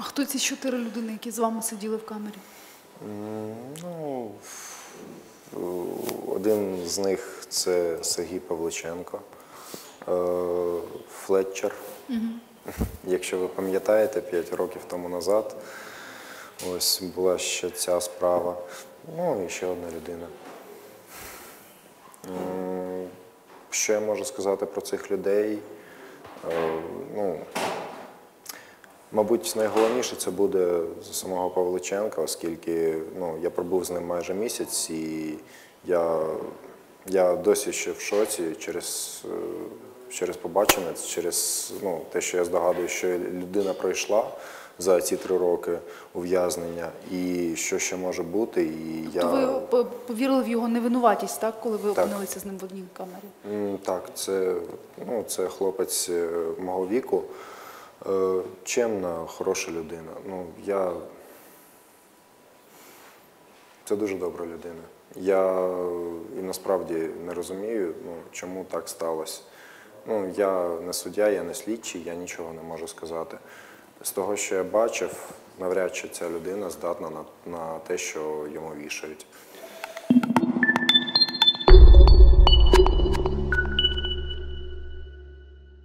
Хто ці чотири людини, які з вами сиділи в камері? Ну, один з них це Сергій Павличенко, е, Флетчер. Якщо ви пам'ятаєте, 5 років тому назад ось була ще ця справа. Ну і ще одна людина. Що я можу сказати про цих людей? Е, Ну, Мабуть, найголовніше це буде за самого Павличенка, оскільки ну, я пробув з ним майже місяць, і я, я досі ще в шоці через, е, через побачене, через ну, те, що я здогадую, що людина пройшла за ці три роки ув'язнення, і що ще може бути. І я... Ви повірили в його невинуватість, так, коли ви Так. опинилися з ним в одній камері? Так, це, ну, це хлопець е, мого віку. Е, Чемна, хороша людина. Ну, я... Це дуже добра людина. Я і насправді не розумію, ну, чому так сталося. Ну, я не суддя, я не слідчий, я нічого не можу сказати. З того, що я бачив, навряд чи ця людина здатна на, на те, що йому вішають.